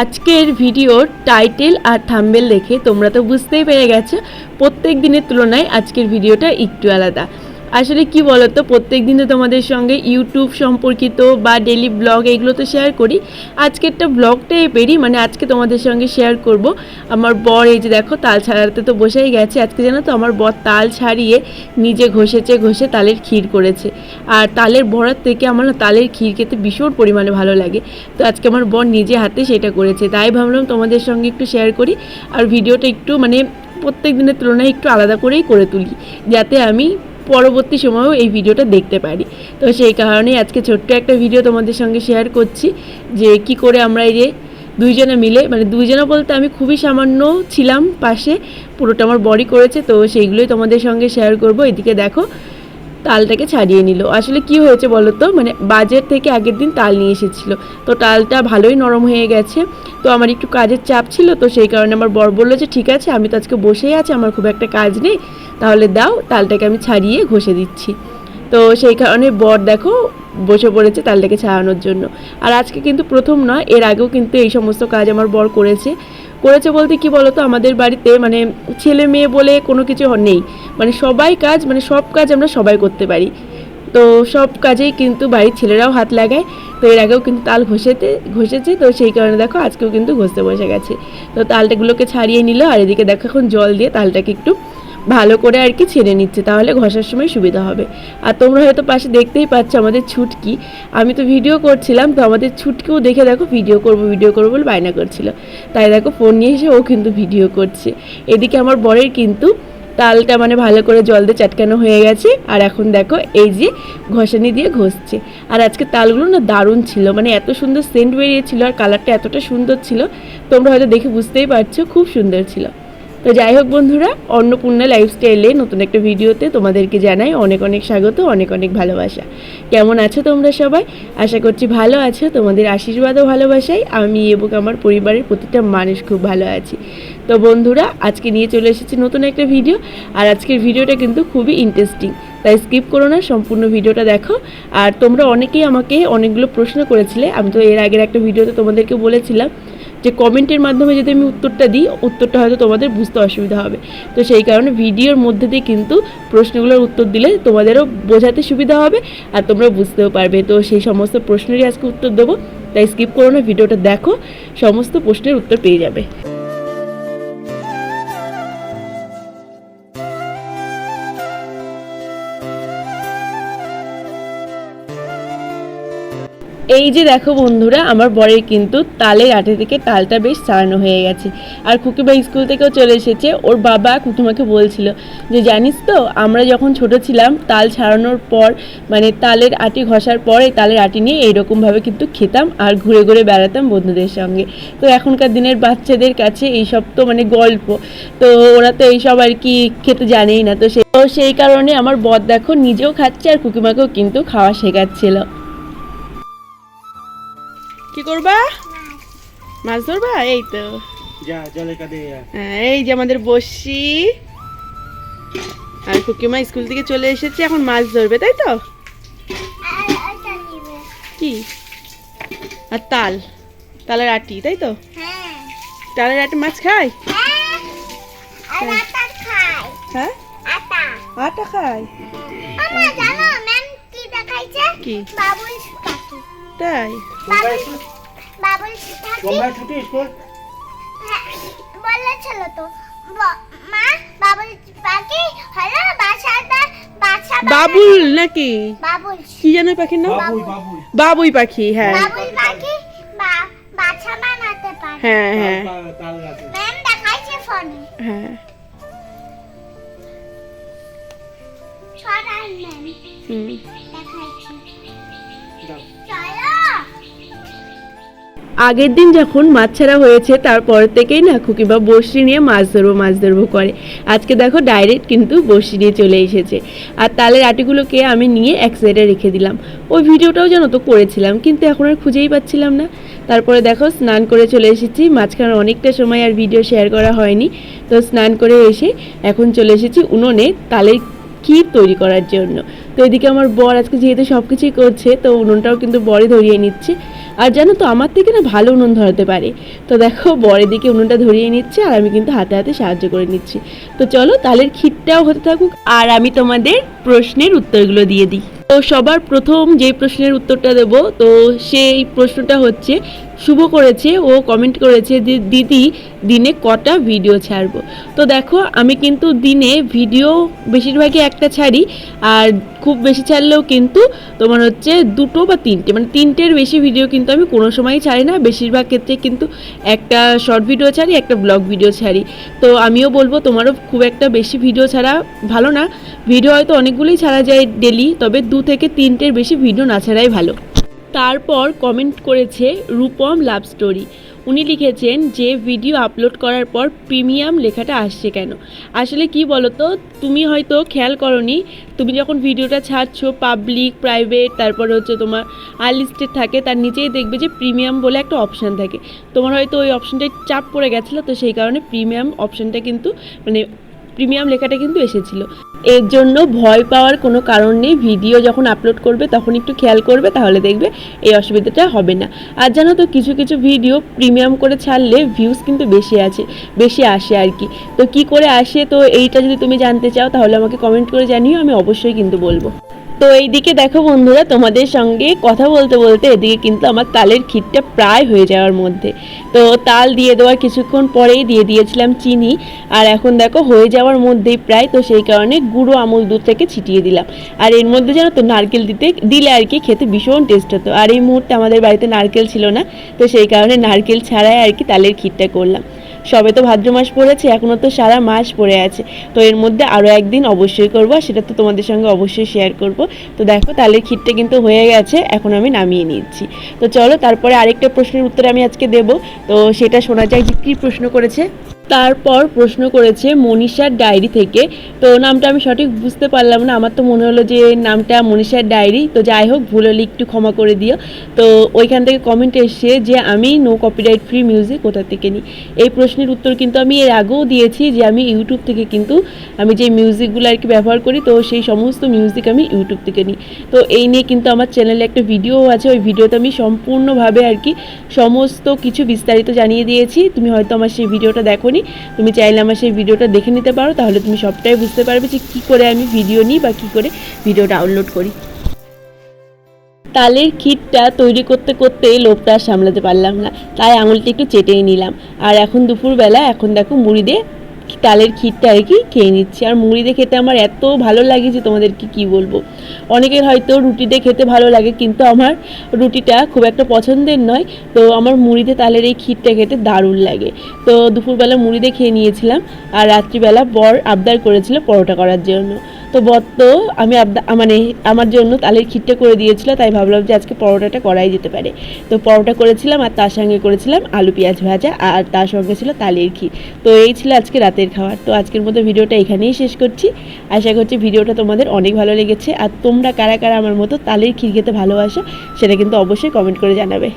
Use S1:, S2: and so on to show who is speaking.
S1: আজকের ভিডিওর টাইটেল আর থাম্বেল দেখে তোমরা তো বুঝতেই পেরে গেছো। প্রত্যেক দিনের তুলনায় আজকের ভিডিওটা একটু আলাদা। আসলে কি বলতো প্রত্যেক দিন তো তোমাদের সঙ্গে ইউটিউব সম্পর্কিত বা ডেলি ব্লগ এগুলো তো শেয়ার করি। আজকেরটা ব্লগটাই পেরি মানে আজকে তোমাদের সঙ্গে শেয়ার করব। আমার বর এই যে দেখো, তাল ছাড়াতে তো বসেই গেছে। আজকে জানো তো, আমার বর তাল ছাড়িয়ে নিজে ঘষেছে ঘষে তালের ক্ষীর করেছে। আর তালের বড়ার থেকে আমার তালের ক্ষীর খেতে ভীষণ পরিমাণে ভালো লাগে। তো আজকে আমার বর নিজে হাতে সেটা করেছে। তাই ভাবলাম তোমাদের সঙ্গে একটু শেয়ার করি আর ভিডিওটা একটু মানে প্রত্যেক দিনের তুলনায় একটু আলাদা করেই করে তুলি। যাতে আমি পরবর্তী সময়েও এই ভিডিওটা দেখতে পারি। তো সেই কারণেই আজকে ছোট্ট একটা ভিডিও তোমাদের সঙ্গে শেয়ার করছি, যে কি করে আমরা এই যে দুইজনে মিলে মানে দুইজনে বলতে আমি খুবই সামান্য ছিলাম পাশে, পুরোটা আমার বডি করেছে, তো সেইগুলোই তোমাদের সঙ্গে শেয়ার করব। এদিকে দেখো তালটাকে ছাড়িয়ে নিল। আসলে কি হয়েছে বলো তো মানে বাজার থেকে আগের দিন তাল নিয়ে এসেছিল। তো তালটা ভালোই নরম হয়ে গেছে। তো আমার একটু কাজের চাপ ছিল, তো সেই কারণে আমার বর বলল যে, ঠিক আছে, আমি তো আজকে বসেই আছি, আমার খুব একটা কাজ নেই। তাহলে দাও, তালটাকে আমি ছাড়িয়ে ঘষে দিচ্ছি। তো সেই কারণে বর দেখো, বসে পড়েছে তালটাকে ছাড়ানোর জন্য। আর আজকে কিন্তু প্রথম নয়, এর আগেও কিন্তু এই সমস্ত কাজ আমার বর করেছে। করেছে বলতে কি বলতো? আমাদের বাড়িতে মানে ছেলে মেয়ে বলে কোনো কিছু নেই। মানে সবাই কাজ মানে সব কাজ আমরা সবাই করতে পারি। তো সব কাজেই কিন্তু বাড়ির ছেলেরাও হাত লাগায়। তো এর আগেও কিন্তু তাল ঘষেতে, ঘষেছে। তো সেই কারণে দেখো আজকেও কিন্তু ঘষতে বসে গেছে। তো তালটাগুলোকে ছাড়িয়ে নিল আর এদিকে দেখো এখন জল দিয়ে তালটাকে একটু ভালো করে আর কি ছেড়ে নিচ্ছে, তাহলে ঘষার সময় সুবিধা হবে। আর তোমরা হয়তো পাশে দেখতেই পাচ্ছ আমাদের ছুটকি। আমি তো ভিডিও করছিলাম, তো আমাদের ছুটকিও দেখে দেখো ভিডিও করব ভিডিও করব বলে বায়না করছিল। তাই দেখো ফোন নিয়ে এসে ও কিন্তু ভিডিও করছে। এদিকে আমার বরের কিন্তু তালটা মানে ভালো করে জল দিয়ে চাটকানো হয়ে গেছে, আর এখন দেখো এই যে ঘষানি দিয়ে ঘষছে। আর আজকে তালগুলো না দারুণ ছিল মানে এত সুন্দর সেন্ট বেরিয়েছিল আর কালারটা এতটা সুন্দর ছিল, তোমরা হয়তো দেখে বুঝতেই পারছ, খুব সুন্দর ছিল। তো যাই হোক বন্ধুরা, অন্নপূর্ণা লাইফস্টাইলে নতুন একটা ভিডিওতে তোমাদেরকে জানাই অনেক অনেক স্বাগত, অনেক অনেক ভালোবাসা। কেমন আছো তোমরা সবাই? আশা করছি ভালো আছো, তোমাদের আশীর্বাদ ও ভালোবাসাই। আমি এবং আমার পরিবারের প্রতিটা মানুষ খুব ভালো আছি। তো বন্ধুরা, আজকে নিয়ে চলে এসেছি নতুন একটা ভিডিও, আর আজকের ভিডিওটা কিন্তু খুবই ইন্টারেস্টিং তাই স্কিপ করো না, সম্পূর্ণ ভিডিওটা দেখো। আর তোমরা অনেকেই আমাকে অনেকগুলো প্রশ্ন করেছিলে, আমি তো এর আগের একটা ভিডিওতে তোমাদেরকে বলেছিলাম যে কমেন্টের মাধ্যমে যদি আমি উত্তরটা দিই, উত্তরটা হয়তো তোমাদের বুঝতে অসুবিধা হবে। তো সেই কারণে ভিডিওর মধ্যে দিয়ে কিন্তু প্রশ্নগুলোর উত্তর দিলে তোমাদেরও বোঝাতে সুবিধা হবে আর তোমরা বুঝতেও পারবে। তো সেই সমস্ত প্রশ্নেরই আজকে উত্তর দেবো। তাই স্কিপ করো না, ভিডিওটা দেখো, সমস্ত প্রশ্নের উত্তর পেয়ে যাবে। এই যে দেখো বন্ধুরা, আমার বরের কিন্তু তালের আটে থেকে তালটা বেশ সারানো হয়ে গেছে। আর খুকিমা স্কুল থেকেও চলে এসেছে। ওর বাবা খুকিমাকে বলছিল যে, জানিস তো, আমরা যখন ছোট ছিলাম, তাল ছাড়ানোর পর মানে তালের আটি ঘষার পর তালের আটি নিয়ে এইরকমভাবে কিন্তু খেতাম আর ঘুরে ঘুরে বেড়াতাম বন্ধুদের সঙ্গে। তো এখনকার দিনের বাচ্চাদের কাছে এইসব তো মানে গল্প। তো ওরা তো এইসব আর কি খেতে জানেই না। তো সেই কারণে আমার বর দেখো নিজেও খাচ্ছে আর কুকিমাকেও কিন্তু খাওয়া শেখাচ্ছিল। কি করবা? মাছ ধরবা? এই তো। হ্যাঁ, এই যে আমাদের বসি আর কুকিমা স্কুল থেকে চলে এসেছে এখন মাছ ধরবে তাই তো? কি? আর তাল। তালের আটি তাই তো? তালের আটি মাছ খায়? হ্যাঁ? আটা। খায়? কি? তাই?
S2: ছুটি স্কুল?
S3: বলেছিল তো। মা বাবুল পাখি? হলো বাসাটা বাসা
S1: বাবুল নাকি?
S3: বাবুল।
S1: কি যেন পাখির নাম?
S2: বাবুই বাবুই।
S1: বাবুই পাখি হ্যাঁ।
S3: বাবুল পাখি? বা- বাসা বানাতে পারে।
S1: হ্যাঁ হ্যাঁ।
S3: ম্যাম দেখাইছে ফোনে।
S1: হ্যাঁ।
S3: ছড়াই ম্যাম।
S1: হুম।
S3: দেখাইছে। চলো।
S1: আগের দিন যখন মাছ ছাড়া হয়েছে, তারপর থেকেই না খুকিবা বড়শি নিয়ে মাছ ধরবো মাছ ধরবো করে। আজকে দেখো ডাইরেক্ট কিন্তু বড়শি নিয়ে চলে এসেছে। আর তালের আটিগুলোকে আমি নিয়ে এক সাইডে রেখে দিলাম। ওই ভিডিওটাও যেন তো করেছিলাম, কিন্তু এখন আর খুঁজেই পাচ্ছিলাম না। তারপরে দেখো স্নান করে চলে এসেছি। মাঝখানে অনেকটা সময় আর ভিডিও শেয়ার করা হয়নি। তো স্নান করে এসে এখন চলে এসেছি উনুনে তালের ক্ষীর তৈরি করার জন্য। তো এদিকে আমার বর আজকে যেহেতু সব কিছুই করছে, তো উনুনটাও কিন্তু বরে ধরিয়ে নিচ্ছে। আর জানো তো, আমার থেকে না ভালো উনুন ধরাতে পারে। তো দেখো বরের দিকে উনুনটা ধরিয়ে নিচ্ছে আর আমি কিন্তু হাতে হাতে সাহায্য করে নিচ্ছি। তো চলো, তালের ক্ষীরটাও হতে থাকুক আর আমি তোমাদের প্রশ্নের উত্তরগুলো দিয়ে দিই। তো সবার প্রথম যে প্রশ্নের উত্তরটা দেব, তো সেই প্রশ্নটা হচ্ছে শুভ করেছে, ও কমেন্ট করেছে যে, দিদি, দিনে কটা ভিডিও ছাড়বো? তো দেখো, আমি কিন্তু দিনে ভিডিও বেশিরভাগই একটা ছাড়ি, আর খুব বেশি ছাড়লেও কিন্তু তোমার হচ্ছে দুটো বা তিনটে। মানে তিনটের বেশি ভিডিও কিন্তু আমি কোনো সময়ই ছাড়ি না, বেশিরভাগ ক্ষেত্রে কিন্তু একটা শর্ট ভিডিও ছাড়ি, একটা ব্লগ ভিডিও ছাড়ি। তো আমিও বলব, তোমারও খুব একটা বেশি ভিডিও ছাড়া ভালো না। ভিডিও হয়তো অনেকগুলোই ছাড়া যায় ডেলি তবে দু থেকে তিনটের বেশি ভিডিও না ছাড়াই ভালো। তারপর কমেন্ট করেছে রূপম লাভ স্টোরি উনি লিখেছেন, যে ভিডিও আপলোড করার পর প্রিমিয়াম লেখাটা আসছে কেন? আসলে কি বলতো, তুমি হয়তো খেয়াল করনি, তুমি যখন ভিডিওটা ছাড়ছো পাবলিক প্রাইভেট তারপর হচ্ছে তোমার আনলিস্টেড থাকে, তার নিচেই দেখবে যে প্রিমিয়াম বলে একটা অপশান থাকে। তোমার হয়তো ওই অপশানটায় চাপ পড়ে গেছিল, তো সেই কারণে প্রিমিয়াম অপশানটা কিন্তু মানে প্রিমিয়াম লেখাটা কিন্তু এসেছিল। এর জন্য ভয় পাওয়ার কোনো কারণ নেই। ভিডিও যখন আপলোড করবে, তখন একটু খেয়াল করবে, তাহলে দেখবে এই অসুবিধাটা হবে না। আর জানো তো, কিছু কিছু ভিডিও প্রিমিয়াম করে ছাড়লে ভিউজ কিন্তু বেশি আছে, বেশি আসে আর কি। তো কি করে আসে? তো এইটা যদি তুমি জানতে চাও, তাহলে আমাকে কমেন্ট করে জানিও, আমি অবশ্যই কিন্তু বলব। তো এইদিকে দেখো বন্ধুরা, তোমাদের সঙ্গে কথা বলতে বলতে এদিকে কিন্তু আমার তালের ক্ষীরটা প্রায় হয়ে যাওয়ার মধ্যে। তো তাল দিয়ে দেওয়ার কিছুক্ষণ পরেই দিয়ে দিয়েছিলাম চিনি, আর এখন দেখো হয়ে যাওয়ার মধ্যেই প্রায়, তো সেই কারণে গুঁড়ো আমুল দুধ থেকে ছিটিয়ে দিলাম। আর এর মধ্যে জানো তো নারকেল দিতে দিলে আর কি খেতে ভীষণ টেস্ট হতো। আর এই মুহূর্তে আমাদের বাড়িতে নারকেল ছিল না, তো সেই কারণে নারকেল ছাড়াই আর কি তালের ক্ষীরটা করলাম। সবে তো ভাদ্র মাস পড়েছে এখনও তো সারা মাস পড়ে আছে। তো এর মধ্যে আরও একদিন অবশ্যই করব সেটা তো তোমাদের সঙ্গে অবশ্যই শেয়ার করব। তো দেখো, তাহলে ক্ষীরটা কিন্তু হয়ে গেছে, এখন আমি নামিয়ে নিচ্ছি। তো চলো, তারপরে আরেকটা প্রশ্নের উত্তর আমি আজকে দেব। তো সেটা শোনা যায় যে কী প্রশ্ন করেছে? তারপর প্রশ্ন করেছে, মনীষার ডায়েরি থেকে। তো নামটা আমি সঠিক বুঝতে পারলাম না, আমার তো মনে হলো যে নামটা মনীষার ডায়েরি। তো যাই হোক, ভুল হলে একটু ক্ষমা করে দিও। তো ওইখান থেকে কমেন্ট এসছে যে আমি নো কপিরাইট ফ্রি মিউজিক কোথা থেকে নিই এই প্রশ্নের উত্তর কিন্তু আমি এর আগেও দিয়েছি যে আমি ইউটিউব থেকে কিন্তু আমি যে মিউজিকগুলো আর কি ব্যবহার করি, তো সেই সমস্ত মিউজিক আমি ইউটিউব থেকে নিই তো এই নিয়ে কিন্তু আমার চ্যানেলে একটা ভিডিও আছে, ওই ভিডিওতে আমি সম্পূর্ণভাবে আর কি সমস্ত কিছু বিস্তারিত জানিয়ে দিয়েছি। তুমি হয়তো আমার সেই ভিডিওটা দেখোনি তুমি চাইলে আমার সেই ভিডিওটা দেখে নিতে পারো, তাহলে তুমি সবটাই বুঝতে পারবে যে কী করে আমি ভিডিও নিই বা কী করে ভিডিও ডাউনলোড করি। তালের ক্ষীরটা তৈরি করতে করতে লোভটা সামলাতে পারলাম না, তাই আঙুলটা একটু চেটেই নিলাম। আর এখন দুপুরবেলা, এখন দেখো মুড়ি দিয়ে তালের ক্ষীরটা আর কি খেয়ে নিচ্ছি। আর মুড়ি দিয়ে খেতে আমার এত ভালো লাগে যে তোমাদেরকে কি বলব। অনেকের হয়তো রুটি দিয়ে খেতে ভালো লাগে, কিন্তু আমার রুটিটা খুব একটা পছন্দের নয়। তো আমার মুড়িতে তালের এই ক্ষীরটা খেতে দারুণ লাগে। তো দুপুরবেলা মুড়ি দিয়ে খেয়ে নিয়েছিলাম, আর রাত্রিবেলা বর আবদার করেছিল পরোটা করার জন্য। তো বর তো আমি মানে আমার জন্য তালের ক্ষীরটা করে দিয়েছিল, তাই ভাবলাম যে আজকে পরোটাটা করাই যেতে পারে। তো পরোটা করেছিলাম আর তার সঙ্গে করেছিলাম আলু পেঁয়াজ ভাজা আর তার সঙ্গে ছিল তালের ক্ষীর তো এই ছিল আজকে রাতের খাবার। তো আজকের মতো ভিডিওটা এখানেই শেষ করছি। আশা করছি ভিডিওটা তোমাদের অনেক ভালো লেগেছে। আর তোমরা কারা কারা আমার মতো তালের ক্ষীর খেতে ভালোবাসো, সেটা কিন্তু অবশ্যই কমেন্ট করে জানাবে।